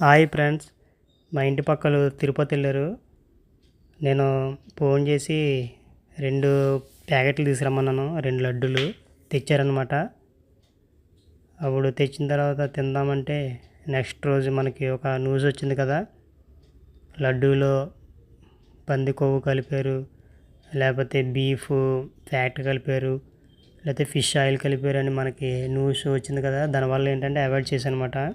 Hi friends. మా ఇంటి పక్కలు తిరుపతి వెళ్ళారు. నేను ఫోన్ చేసి రెండు ప్యాకెట్లు తీసుకురమ్మన్నాను. రెండు లడ్డూలు తెచ్చారనమాట అప్పుడు తెచ్చిన తర్వాత తిందామంటే నెక్స్ట్ రోజు మనకి ఒక న్యూస్ వచ్చింది కదా. లడ్డూలో పంది కొవ్వు కలిపారు లేకపోతే బీఫ్ ఫ్యాట్ కలిపారు లేకపోతే ఫిష్ ఆయిల్ కలిపారు అని మనకి న్యూస్ వచ్చింది కదా. దానివల్ల ఏంటంటే అవాయిడ్ చేశాను అనమాట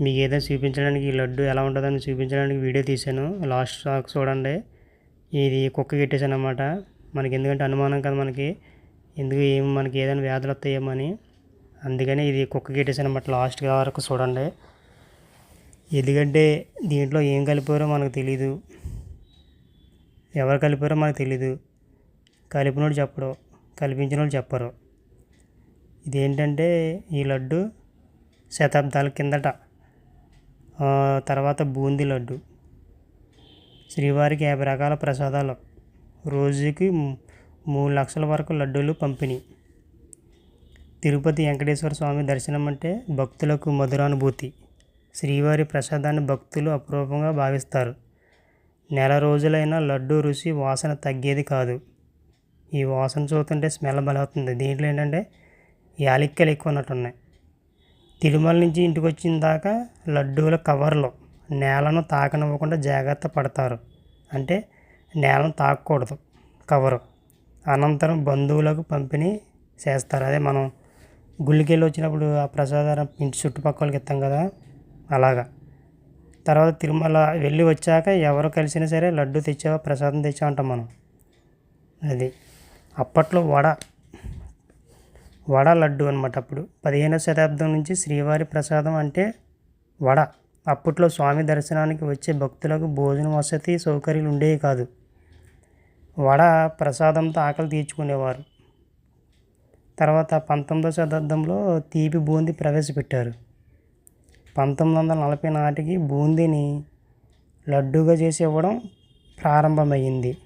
మీకు ఏదైనా చూపించడానికి ఈ లడ్డు ఎలా ఉంటుందని చూపించడానికి వీడియో తీశాను. లాస్ట్ స్టాక్ చూడండి. ఇది కుక్క కట్టేశాను అనమాట మనకి ఎందుకంటే అనుమానం కదా మనకి. ఎందుకు ఏం మనకి ఏదైనా వ్యాధులు వస్తాయేమో అని. అందుకని ఇది కుక్క కట్టేశాను అనమాట లాస్ట్ వరకు చూడండి. ఎందుకంటే దీంట్లో ఏం కలిపారో మనకు తెలీదు. ఎవరు కలిపారో మనకు తెలీదు. కలిపినోడు చెప్పడు కల్పించినోడు చెప్పరు. ఇదేంటంటే ఈ లడ్డు శతాబ్దాల కిందట తర్వాత బూందీ లడ్డు. శ్రీవారికి యాభై రకాల ప్రసాదాలు. రోజుకి మూడు లక్షల వరకు లడ్డూలు పంపిణీ. తిరుపతి వెంకటేశ్వర స్వామి దర్శనం అంటే భక్తులకు మధురానుభూతి. శ్రీవారి ప్రసాదాన్ని భక్తులు అపూర్వంగా భావిస్తారు. నెల రోజులైనా లడ్డు రుచి వాసన తగ్గేది కాదు. ఈ వాసన చూస్తుంటే స్మెల్ బలవుతుంది. దీంట్లో ఏంటంటే యాలక్కలు ఎక్కువ ఉన్నట్టున్నాయి తిరుమల నుంచి ఇంటికి వచ్చిన దాకా లడ్డూల కవర్లు నేలను తాకనివ్వకుండా జాగ్రత్త పడతారు. అంటే నేలను తాకకూడదు కవరు. అనంతరం బంధువులకు పంపిణీ చేస్తారు. అదే మనం గుళ్ళకి వెళ్ళి వచ్చినప్పుడు ఆ ప్రసాదం ఇంటి చుట్టుపక్కలకి ఇస్తాం కదా అలాగా. తర్వాత తిరుమల వెళ్ళి వచ్చాక ఎవరు కలిసినా సరే లడ్డు తెచ్చావా ప్రసాదం తెచ్చావా అంటాం మనం. అది అప్పట్లో వడ వడ లడ్డు అనమాట అప్పుడు. పదిహేనవ శతాబ్దం నుంచి శ్రీవారి ప్రసాదం అంటే వడ. అప్పట్లో స్వామి దర్శనానికి వచ్చే భక్తులకు భోజన వసతి సౌకర్యాలు ఉండేవి కాదు. వడ ప్రసాదంతో ఆకలి తీర్చుకునేవారు. తర్వాత పంతొమ్మిదవ శతాబ్దంలో తీపి బూందీ ప్రవేశపెట్టారు. పంతొమ్మిది వందల నలభై నాటికి బూందీని లడ్డూగా చేసి ఇవ్వడం ప్రారంభమైంది.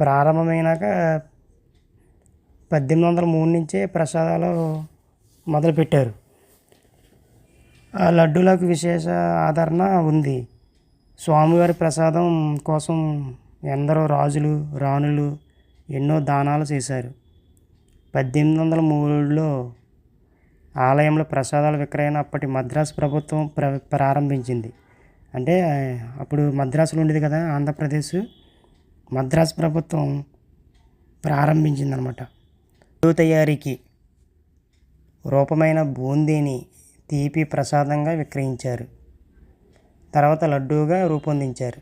ప్రారంభమైనాక పద్దెనిమిది వందల మూడు నుంచే ప్రసాదాలు మొదలుపెట్టారు. ఆ లడ్డూలకు విశేష ఆదరణ ఉంది. స్వామివారి ప్రసాదం కోసం ఎందరో రాజులు రాణులు ఎన్నో దానాలు చేశారు. పద్దెనిమిది వందల మూడులో ఆలయంలో ప్రసాదాల విక్రయణ అప్పటి మద్రాసు ప్రభుత్వం ప్ర ప్రారంభించింది. అంటే అప్పుడు మద్రాసులో ఉండేది కదా ఆంధ్రప్రదేశ్. మద్రాసు ప్రభుత్వం ప్రారంభించిందనమాట. లడ్డూ తయారీకి రూపమైన బూందీని తీపి ప్రసాదంగా విక్రయించారు. తర్వాత లడ్డూగా రూపొందించారు.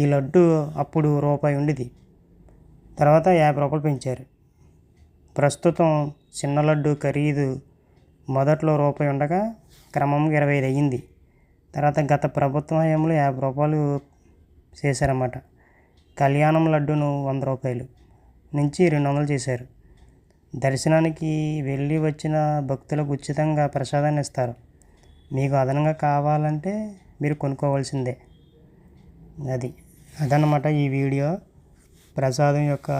ఈ లడ్డు అప్పుడు రూపాయి ఉండేది. తర్వాత యాభై రూపాయలు పెంచారు. ప్రస్తుతం చిన్న లడ్డు ఖరీదు మొదట్లో రూపాయి ఉండగా క్రమంగా ఇరవై ఐదు అయ్యింది. తర్వాత గత ప్రభుత్వ హయాంలో యాభై రూపాయలు చేశారన్నమాట. కళ్యాణం లడ్డును వంద రూపాయలు నుంచి రెండు వందలు చేశారు. దర్శనానికి వెళ్ళి వచ్చిన భక్తులకు ఉచితంగా ప్రసాదాన్ని ఇస్తారు. మీకు అదనంగా కావాలంటే మీరు కొనుక్కోవాల్సిందే. అది అదనమాట ఈ వీడియో. ప్రసాదం యొక్క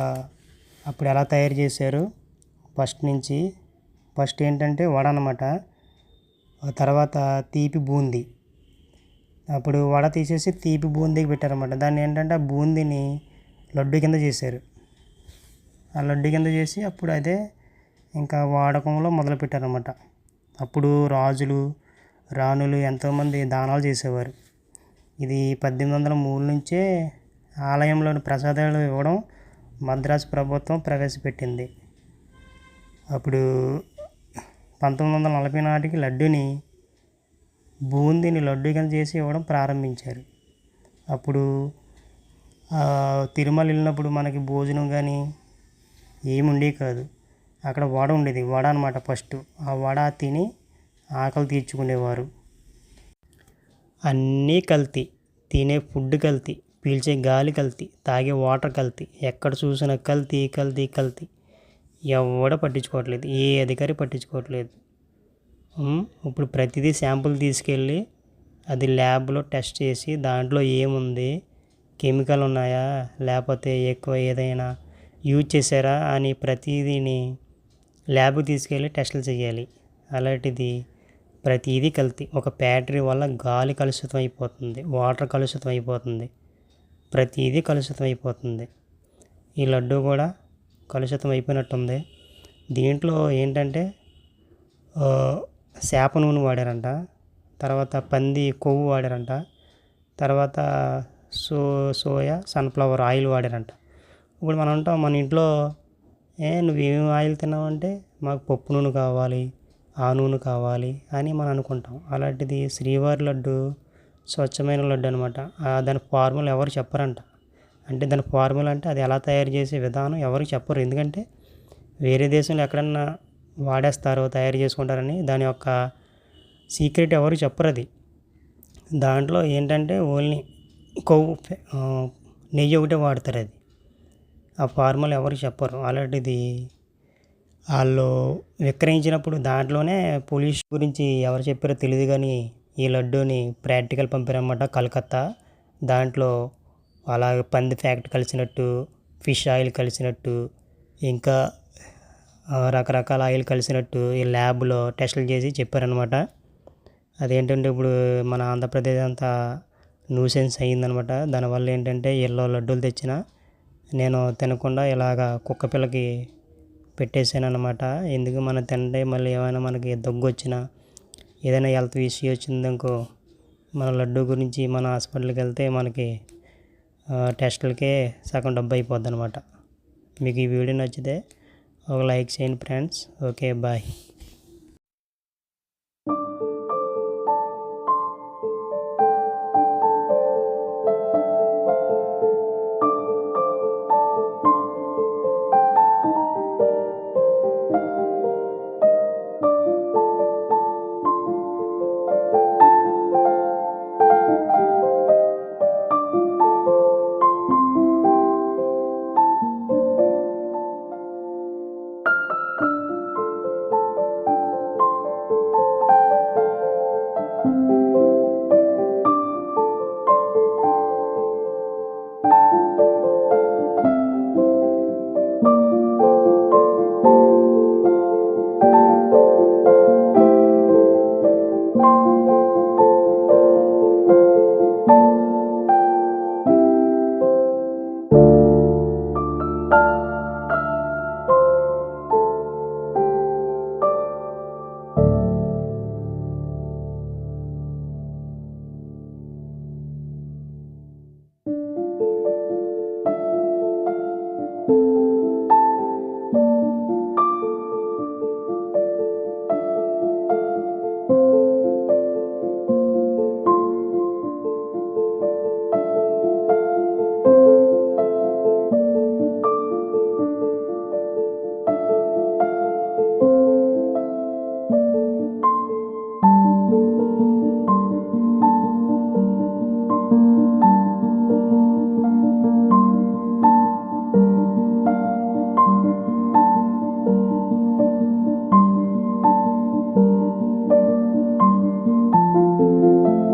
అప్పుడు ఎలా తయారు చేశారు? ఫస్ట్ నుంచి ఫస్ట్ ఏంటంటే వడ అనమాట తర్వాత తీపి బూందీ. అప్పుడు వడ తీసేసి తీపి బూందీకి పెట్టారన్నమాట. దాన్ని ఏంటంటే ఆ బూందీని లడ్డు కింద చేశారు. లడ్డు కింద చేసి అప్పుడు అదే ఇంకా వాడకంలో మొదలుపెట్టారన్నమాట అప్పుడు రాజులు రాణులు ఎంతోమంది దానాలు చేసేవారు. ఇది పద్దెనిమిది వందల మూడు నుంచే ఆలయంలోని ప్రసాదాలు ఇవ్వడం మద్రాసు ప్రభుత్వం ప్రవేశపెట్టింది. అప్పుడు పంతొమ్మిది వందల నలభై నాటికి లడ్డుని బూందీని లడ్డు కింద చేసి ఇవ్వడం ప్రారంభించారు. అప్పుడు తిరుమల వెళ్ళినప్పుడు మనకి భోజనం కానీ ఏమి ఉండేవి కాదు. అక్కడ వడ ఉండేది. వడ అనమాట ఫస్ట్ ఆ వడ తిని ఆకలి తీర్చుకునేవారు. అన్నీ కల్తీ. తినే ఫుడ్ కల్తీ. పీల్చే గాలి కల్తీ. తాగే వాటర్ కల్తీ. ఎక్కడ చూసినా కల్తీ కల్తీ కల్తీ. ఎవడ పట్టించుకోవట్లేదు. ఏ అధికారి పట్టించుకోవట్లేదు. ఇప్పుడు ప్రతిదీ శాంపుల్ తీసుకెళ్ళి అది ల్యాబ్లో టెస్ట్ చేసి దాంట్లో ఏముంది? కెమికల్ ఉన్నాయా? లేకపోతే ఎక్కువ ఏదైనా యూజ్ చేశారా అని ప్రతిదీని ల్యాబ్కి తీసుకెళ్ళి టెస్టులు చేయాలి. అలాంటిది ప్రతిదీ కల్తీ. ఒక బ్యాటరీ వల్ల గాలి కలుషితం అయిపోతుంది వాటర్ కలుషితం అయిపోతుంది ప్రతిదీ కలుషితం అయిపోతుంది. ఈ లడ్డు కూడా కలుషితం అయిపోయినట్టుంది. దీంట్లో ఏంటంటే ఆ, చేప నూనె వాడారంట తర్వాత పంది కొవ్వు వాడారంట తర్వాత సో సోయా సన్ఫ్లవర్ ఆయిల్ వాడారంట. ఇప్పుడు మనం అంటాం మన ఇంట్లో ఏ నువ్వేమి ఆయిల్ తిన్నావంటే మాకు పప్పు నూనె కావాలి ఆ నూనె కావాలి అని మనం అనుకుంటాం. అలాంటిది శ్రీవారి లడ్డు స్వచ్ఛమైన లడ్డు అనమాట దాని ఫార్ములా ఎవరు చెప్పరంట. అంటే దాని ఫార్ములా అంటే అది ఎలా తయారు చేసే విధానం ఎవరు చెప్పరు. ఎందుకంటే వేరే దేశంలో ఎక్కడన్నా వాడేస్తారో తయారు చేసుకుంటారని దాని యొక్క సీక్రెట్ ఎవరు చెప్పరు అది. దాంట్లో ఏంటంటే ఓన్లీ కొవ్వు నెయ్యి ఒకటే వాడతారు అది. ఆ ఫార్ములా ఎవరు చెప్పరు. అలాంటిది వాళ్ళు విక్రయించినప్పుడు దాంట్లోనే పోలీస్ గురించి ఎవరు చెప్పారో తెలియదు కానీ ఈ లడ్డూని ప్రాక్టికల్ పంపారన్నమాట కలకత్తా. దాంట్లో అలా పంది ఫ్యాక్ట్ కలిసినట్టు ఫిష్ ఆయిల్ కలిసినట్టు ఇంకా రకరకాల ఆయిల్ కలిసినట్టు ఈ ల్యాబ్లో టెస్టులు చేసి చెప్పారనమాట అదేంటంటే ఇప్పుడు మన ఆంధ్రప్రదేశ్ అంతా న్యూసెన్స్ అయ్యిందనమాట దానివల్ల ఏంటంటే ఎల్లో లడ్డూలు తెచ్చిన నేను తినకుండా ఇలాగ కుక్క పిల్లకి పెట్టేశాను అనమాట ఎందుకు మనం తింటే మళ్ళీ ఏమైనా మనకి దగ్గు వచ్చినా ఏదైనా హెల్త్ ఇష్యూ వచ్చిందనుకో మన లడ్డు గురించి మన హాస్పిటల్కి వెళ్తే మనకి టెస్టులకే సగం డబ్బు అయిపోద్ది అనమాట మీకు ఈ వీడియో నచ్చితే ఒక లైక్ చేయండి ఫ్రెండ్స్. Okay bye.